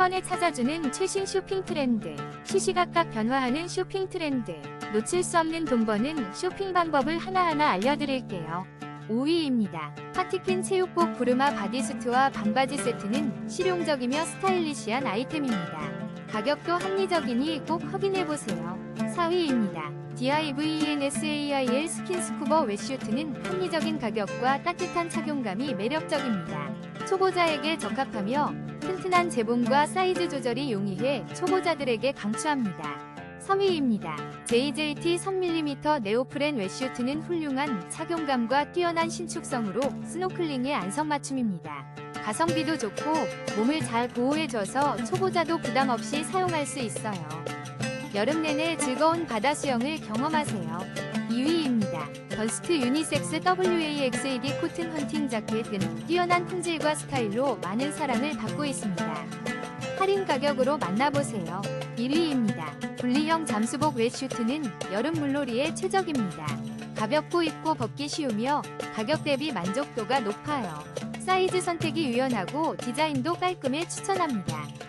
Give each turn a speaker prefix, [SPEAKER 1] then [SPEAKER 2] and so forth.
[SPEAKER 1] 번에 찾아주는 최신 쇼핑 트렌드. 시시각각 변화하는 쇼핑 트렌드. 놓칠 수 없는 돈 버는 쇼핑 방법을 하나하나 알려드릴게요. 5위입니다. 파티킨 체육복 부르마 바디수트와 반바지 세트는 실용적이며 스타일리시한 아이템입니다. 가격도 합리적이니 꼭 확인해보세요. 4위입니다. DIVENSAIL 스킨스쿠버 웨슈트는 합리적인 가격과 따뜻한 착용감이 매력적입니다. 초보자에게 적합하며 튼튼한 재봉과 사이즈 조절이 용이해 초보자들에게 강추합니다. 3위입니다. JJT 1000mm 네오프렌 웨슈트는 훌륭한 착용감과 뛰어난 신축성으로 스노클링에 안성맞춤입니다. 가성비도 좋고 몸을 잘 보호해줘서 초보자도 부담 없이 사용할 수 있어요. 여름 내내 즐거운 바다 수영을 경험하세요. 2위입니다. 던스트 유니섹스 WAXAD 코튼 헌팅 자켓은 뛰어난 품질과 스타일로 많은 사랑을 받고 있습니다. 할인 가격으로 만나보세요. 1위입니다. 분리형 잠수복 웨슈트는 여름 물놀이에 최적입니다. 가볍고 입고 벗기 쉬우며 가격 대비 만족도가 높아요. 사이즈 선택이 유연하고 디자인도 깔끔해 추천합니다.